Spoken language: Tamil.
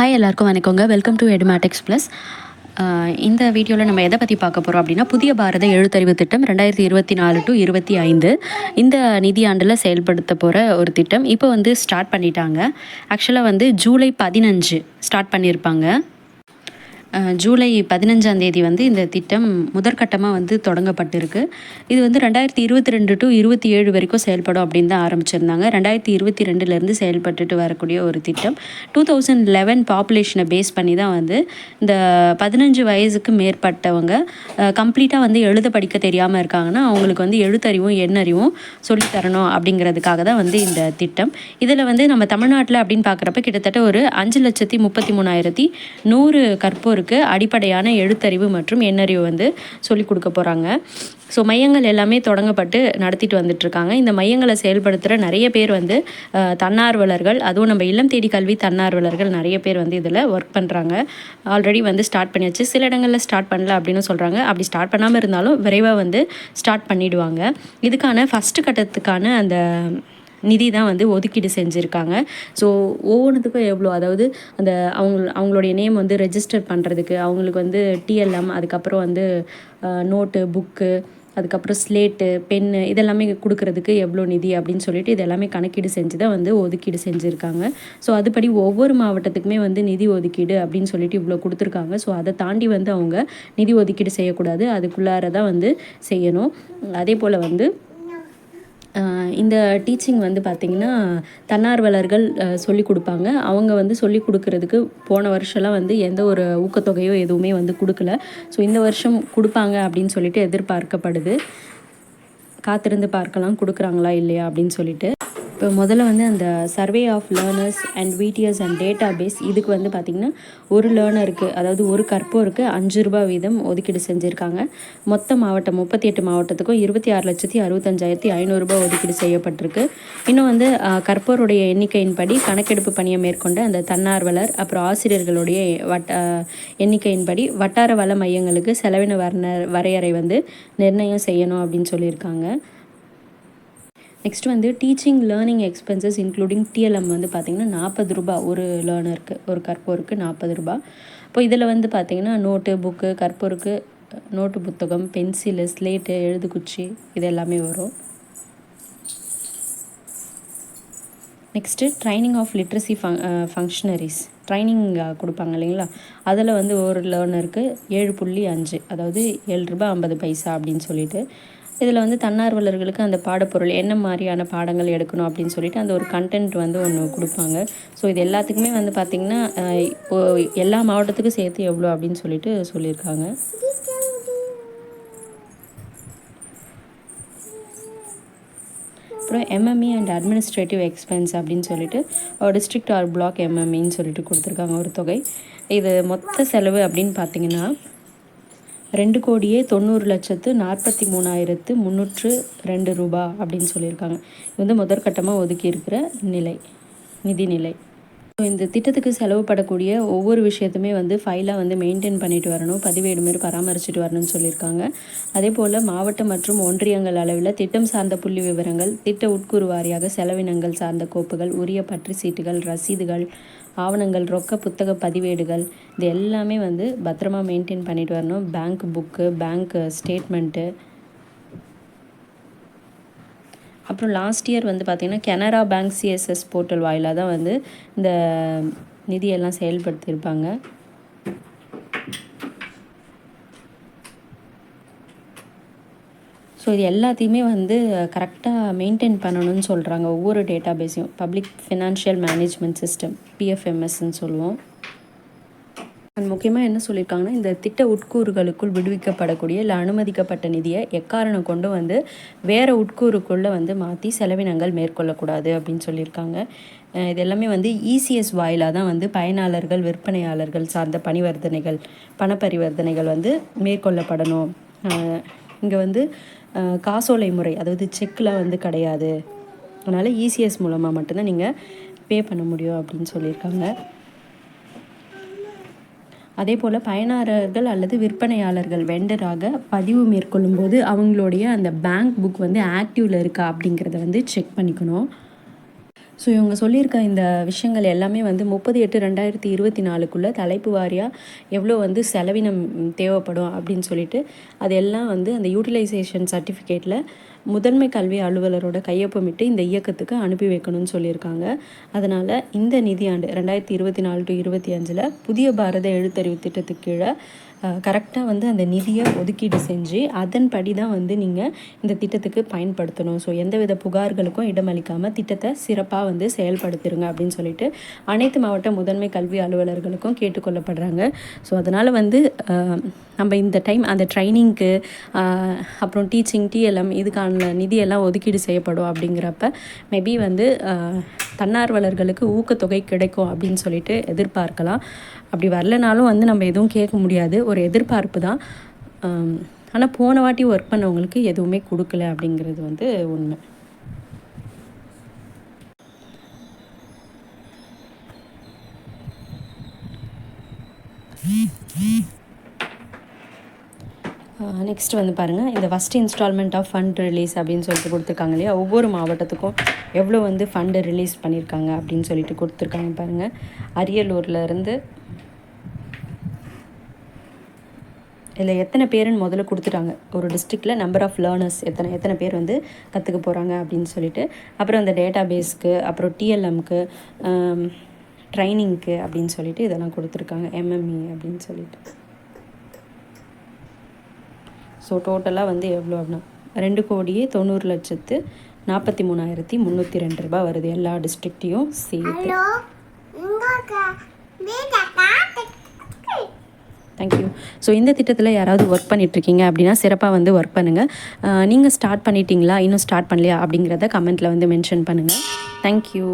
ஹாய் எல்லாருக்கும் வணக்கங்க. வெல்கம் டு எடுமேட்டிக்ஸ் ப்ளஸ் இந்த வீடியோவில் நம்ம எதை பற்றி பார்க்க போகிறோம் அப்படின்னா புதிய பாரத எழுத்தறிவு திட்டம் ரெண்டாயிரத்தி இருபத்தி நாலு டு இருபத்தி ஐந்து. இந்த நிதியாண்டில் செயல்படுத்த போகிற ஒரு திட்டம். இப்போ வந்து ஸ்டார்ட் பண்ணிட்டாங்க. ஆக்சுவலாக வந்து ஜூலை பதினஞ்சு ஸ்டார்ட் பண்ணியிருப்பாங்க ஜூலை பதினஞ்சாம் தேதி வந்து இந்த திட்டம் முதற்கட்டமாக வந்து தொடங்கப்பட்டிருக்கு. இது வந்து ரெண்டாயிரத்தி இருபத்தி ரெண்டு டு இருபத்தி ஏழு வரைக்கும் செயல்படும் அப்படின்னு தான் ஆரம்பிச்சிருந்தாங்க. ரெண்டாயிரத்தி இருபத்தி ரெண்டுலேருந்து செயல்பட்டுட்டு வரக்கூடிய ஒரு திட்டம். டூ தௌசண்ட் லெவன் பாப்புலேஷனை பேஸ் பண்ணி தான் வந்து இந்த பதினஞ்சு வயசுக்கு மேற்பட்டவங்க கம்ப்ளீட்டாக வந்து எழுத படிக்க தெரியாமல் இருக்காங்கன்னா அவங்களுக்கு வந்து எழுத்தறிவும் எண்ணறிவும் சொல்லித்தரணும் அப்படிங்கிறதுக்காக தான் வந்து இந்த திட்டம். இதில் வந்து நம்ம தமிழ்நாட்டில் அப்படின்னு பார்க்குறப்ப கிட்டத்தட்ட ஒரு அஞ்சு லட்சத்தி முப்பத்தி மூணாயிரத்தி நூறு கற்போருக்கு அடிப்படையான எழுத்தறிவு மற்றும் எண்ணறிவு வந்து சொல்லிக் கொடுக்க போகிறாங்க ஸோ மையங்கள் எல்லாமே தொடங்கப்பட்டு நடத்திட்டு வந்துட்டுருக்காங்க. இந்த மையங்களை செயல்படுத்துகிற நிறைய பேர் வந்து தன்னார்வலர்கள் அதுவும் நம்ம இல்லம் தேடி கல்வி தன்னார்வலர்கள் நிறைய பேர் வந்து இதில் ஒர்க் பண்ணுறாங்க ஆல்ரெடி வந்து ஸ்டார்ட் பண்ணியாச்சு. சில இடங்களில் ஸ்டார்ட் பண்ணல அப்படின்னு சொல்கிறாங்க அப்படி ஸ்டார்ட் பண்ணாமல் இருந்தாலும் விரைவாக வந்து ஸ்டார்ட் பண்ணிடுவாங்க. இதுக்கான ஃபஸ்ட்டு கட்டத்துக்கான அந்த நிதி தான் வந்து ஒதுக்கீடு செஞ்சுருக்காங்க. ஸோ ஒவ்வொன்றுத்துக்கும் எவ்வளோ அதாவது அந்த அவங்க அவங்களுடைய நேம் வந்து ரெஜிஸ்டர் பண்ணுறதுக்கு அவங்களுக்கு வந்து டிஎல்எம் அதுக்கப்புறம் வந்து நோட்டு புக்கு அதுக்கப்புறம் ஸ்லேட்டு பென்னு இதெல்லாமே கொடுக்கறதுக்கு எவ்வளோ நிதி அப்படின்னு சொல்லிட்டு இது எல்லாமே கணக்கீடு செஞ்சு தான் வந்து ஒதுக்கீடு செஞ்சுருக்காங்க. ஸோ அதுபடி ஒவ்வொரு மாவட்டத்துக்குமே வந்து நிதி ஒதுக்கீடு அப்படின்னு சொல்லிட்டு இவ்வளோ கொடுத்துருக்காங்க. ஸோ அதை தாண்டி வந்து அவங்க நிதி ஒதுக்கீடு செய்யக்கூடாது. அதுக்குள்ளார தான் வந்து செய்யணும். அதே போல் வந்து இந்த டீச்சிங் வந்து பார்த்திங்கன்னா தன்னார்வலர்கள் சொல்லிக் கொடுப்பாங்க. அவங்க வந்து சொல்லிக் கொடுக்கறதுக்கு போன வருஷம்லாம் வந்து எந்த ஒரு ஊக்கத்தொகையோ எதுவுமே வந்து கொடுக்கல. ஸோ இந்த வருஷம் கொடுப்பாங்க அப்படின்னு சொல்லிட்டு எதிர்பார்க்கப்படுது. காத்திருந்து பார்க்கலாம் கொடுக்குறாங்களா இல்லையா அப்படின்னு சொல்லிட்டு. இப்போ முதல்ல வந்து அந்த survey of learners and VDS and data base இதுக்கு வந்து பார்த்திங்கன்னா ஒரு லேர்னருக்கு அதாவது ஒரு கற்போருக்கு அஞ்சு ரூபாய் வீதம் ஒதுக்கீடு செஞ்சுருக்காங்க. மொத்த மாவட்டம் முப்பத்தி எட்டு மாவட்டத்துக்கும் இருபத்தி ஆறு லட்சத்தி அறுபத்தஞ்சாயிரத்தி ஐநூறுரூபா ஒதுக்கீடு செய்யப்பட்டிருக்கு. இன்னும் வந்து கற்போருடைய எண்ணிக்கையின்படி கணக்கெடுப்பு பணியை மேற்கொண்ட அந்த தன்னார்வலர் அப்புறம் ஆசிரியர்களுடைய வட்ட எண்ணிக்கையின்படி வட்டார வள மையங்களுக்கு செலவின வர்ண வரையறை வந்து நிர்ணயம் செய்யணும் அப்படின்னு சொல்லியிருக்காங்க. நெக்ஸ்ட் வந்து teaching learning expenses including TLM வந்து பார்த்திங்கன்னா நாற்பது ரூபாய் ஒரு லேர்னருக்கு ஒரு கற்போருக்கு நாற்பது ரூபாய் இப்போ இதில் வந்து பார்த்திங்கன்னா நோட்டு புக்கு கற்போருக்கு நோட்டு புத்தகம் பென்சிலு ஸ்லேட்டு எழுதுக்குச்சி இது எல்லாமே வரும். Next training of literacy ஃபங் functionaries training கொடுப்பாங்க இல்லைங்களா? அதில் வந்து ஒரு லேர்னருக்கு ஏழு புள்ளி அஞ்சு அதாவது ஏழு ரூபாய் ஐம்பது பைசா அப்படின்னு சொல்லிட்டு இதில் வந்து தன்னார்வலர்களுக்கு அந்த பாடப்பொருள் என்ன மாதிரியான பாடங்கள் எடுக்கணும் அப்படின்னு சொல்லிட்டு அந்த ஒரு கண்டென்ட் வந்து ஒன்று கொடுப்பாங்க. ஸோ இது எல்லாத்துக்குமே வந்து பார்த்திங்கன்னா இப்போ எல்லா மாவட்டத்துக்கும் சேர்த்து எவ்வளோ அப்படின்னு சொல்லிட்டு சொல்லியிருக்காங்க. அப்புறம் எம்எம்இ அண்ட் அட்மினிஸ்ட்ரேட்டிவ் எக்ஸ்பென்ஸ் அப்படின்னு சொல்லிட்டு டிஸ்ட்ரிக்ட் ஆர் பிளாக் எம்எம்இன்னு சொல்லிட்டு கொடுத்துருக்காங்க ஒரு தொகை. இது மொத்த செலவு அப்படின்னு பார்த்தீங்கன்னா ரெண்டு கோடியே தொண்ணூறு லட்சத்து நாற்பத்தி மூணாயிரத்து முந்நூற்று ரெண்டு ரூபா அப்படின்னு சொல்லியிருக்காங்க. இது வந்து முதற்கட்டமாக ஒதுக்கி இருக்கிற நிலை. நிதிநிலை ஸோ இந்த திட்டத்துக்கு செலவுப்படக்கூடிய ஒவ்வொரு விஷயத்துமே வந்து ஃபைலாக வந்து மெயின்டைன் பண்ணிட்டு வரணும். பதிவேடு மாரி பராமரிச்சுட்டு வரணும்னு சொல்லியிருக்காங்க. அதே போல் மாவட்ட மற்றும் ஒன்றியங்கள் அளவில் திட்டம் சார்ந்த புள்ளி விவரங்கள் திட்ட உட்கூறு வாரியாக செலவினங்கள் சார்ந்த கோப்புகள் உரிய பற்று சீட்டுகள் ரசீதுகள் ஆவணங்கள் ரொக்க புத்தக பதிவேடுகள் இது எல்லாமே வந்து பத்திரமா மெயின்டைன் பண்ணிட்டு வரணும். பேங்க் புக்கு பேங்க் ஸ்டேட்மெண்ட்டு அப்புறம் லாஸ்ட் இயர் வந்து பார்த்திங்கன்னா கெனரா பேங்க் சிஎஸ்எஸ் போர்ட்டல் வாயிலாக தான் வந்து இந்த நிதியெல்லாம் செயல்படுத்தியிருப்பாங்க. ஸோ இது எல்லாத்தையுமே வந்து கரெக்டாக மெயின்டைன் பண்ணணும்னு சொல்கிறாங்க ஒவ்வொரு டேட்டா பேஸையும் பப்ளிக் ஃபினான்ஷியல் மேனேஜ்மெண்ட் சிஸ்டம் பிஎஃப்எம்எஸ்ன்னு சொல்லுவோம். முக்கியமாக என்ன சொல்லியிருக்காங்கன்னா இந்த திட்ட உட்கூறுகளுக்குள் விடுவிக்கப்படக்கூடிய இல்லை அனுமதிக்கப்பட்ட நிதியை எக்காரணம் கொண்டு வந்து வேறு உட்கூறுக்குள்ளே வந்து மாற்றி செலவினங்கள் மேற்கொள்ளக்கூடாது அப்படின்னு சொல்லியிருக்காங்க. இது எல்லாமே வந்து இசிஎஸ் வாயிலாக தான் வந்து பயனாளர்கள் விற்பனையாளர்கள் சார்ந்த பணிவர்த்தனைகள் பணப்பரிவர்த்தனைகள் வந்து மேற்கொள்ளப்படணும். இங்கே வந்து காசோலை முறை அதாவது செக்கில் வந்து கிடையாது. அதனால் இசிஎஸ் மூலமாக மட்டும்தான் நீங்கள் பே பண்ண முடியும் அப்படின்னு சொல்லியிருக்காங்க. அதே போல் பயனாளர்கள் அல்லது விற்பனையாளர்கள் வெண்டராக பதிவு மேற்கொள்ளும் போது அவங்களுடைய அந்த பேங்க் புக் வந்து ஆக்டிவில் இருக்கா அப்படிங்கிறத வந்து செக் பண்ணிக்கணும். ஸோ இவங்க சொல்லியிருக்க இந்த விஷயங்கள் எல்லாமே வந்து முப்பது எட்டு ரெண்டாயிரத்தி இருபத்தி நாலுக்குள்ளே தலைப்பு வாரியாக எவ்வளோ வந்து செலவினம் தேவைப்படும் அப்படின்னு சொல்லிட்டு அதெல்லாம் வந்து அந்த யூட்டிலைசேஷன் சர்டிஃபிகேட்டில் முதன்மை கல்வி அலுவலரோட கையொப்பமிட்டு இந்த இயக்கத்துக்கு அனுப்பி வைக்கணும்னு சொல்லியிருக்காங்க. அதனால் இந்த நிதியாண்டு ரெண்டாயிரத்தி இருபத்தி நாலு டு இருபத்தி அஞ்சில் புதிய பாரத எழுத்தறிவு திட்டத்துக்கு கீழே கரெக்டாக வந்து அந்த நிதியை ஒதுக்கீடு செஞ்சு அதன்படி தான் வந்து நீங்கள் இந்த திட்டத்துக்கு பயன்படுத்தணும். ஸோ எந்தவித புகார்களுக்கும் இடமளிக்காமல் திட்டத்தை சிறப்பாக வந்து செயல்படுத்திடுங்க அப்படின்னு சொல்லிட்டு அனைத்து மாவட்ட முதன்மை கல்வி அலுவலர்களுக்கும் கேட்டுக்கொள்ளப்படுறாங்க. ஸோ அதனால் வந்து நம்ம இந்த டைம் அந்த ட்ரைனிங்க்கு அப்புறம் டீச்சிங் டிஎல்எம் இதுக்கான நிதியெல்லாம் ஒதுக்கீடு செய்யப்படும் அப்படிங்கிறப்ப மேபி வந்து தன்னார்வலர்களுக்கு ஊக்கத்தொகை கிடைக்கும் அப்படின்னு சொல்லிட்டு எதிர்பார்க்கலாம். அப்படி வரலனாலும் வந்து நம்ம எதுவும் கேட்க முடியாது. ஒரு எதிர்பார்ப்பு தான். ஆனால் போன வாட்டி ஒர்க் பண்ணவங்களுக்கு எதுவுமே கொடுக்கல அப்படிங்கிறது வந்து உண்மை. நெக்ஸ்ட் வந்து பாருங்கள் இந்த first instalment of fund release அப்படின்னு சொல்லிட்டு கொடுத்துருக்காங்க இல்லையா? ஒவ்வொரு மாவட்டத்துக்கும் எவ்வளோ வந்து ஃபண்டு ரிலீஸ் பண்ணியிருக்காங்க அப்படின்னு சொல்லிட்டு கொடுத்துருக்காங்க பாருங்கள் அரியலூரில் இருந்து இதில் எத்தனை பேருன்னு முதல்ல கொடுத்துட்டாங்க. ஒரு டிஸ்ட்ரிக்டில் நம்பர் ஆஃப் லேர்னர்ஸ் எத்தனை எத்தனை பேர் வந்து கற்றுக்க போகிறாங்க அப்படின்னு சொல்லிட்டு. அப்புறம் அந்த டேட்டா பேஸ்க்கு அப்புறம் டிஎல்எம்க்கு ட்ரைனிங்க்கு அப்படின்னு சொல்லிட்டு இதெல்லாம் கொடுத்துருக்காங்க. எம்எம்இ அப்படின்னு சொல்லிட்டு. ஸோ டோட்டலாக வந்து எவ்வளோ அப்படின்னா ரெண்டு கோடியே தொண்ணூறு லட்சத்து நாற்பத்தி மூணாயிரத்தி முந்நூற்றி ரெண்டு ரூபாய் வருது. எல்லா டிஸ்ட்ரிக்டையும் சேர்த்து. தேங்க்யூ ஸோ இந்த திட்டத்தில் யாராவது ஒர்க் பண்ணிகிட்ருக்கீங்க அப்படின்னா சிறப்பாக வந்து ஒர்க் பண்ணுங்கள் நீங்கள் ஸ்டார்ட் பண்ணிட்டீங்களா? இன்னும் ஸ்டார்ட் பண்ணலையா அப்படிங்கிறத கமெண்ட்டில் வந்து மென்ஷன் பண்ணுங்கள் தேங்க்யூ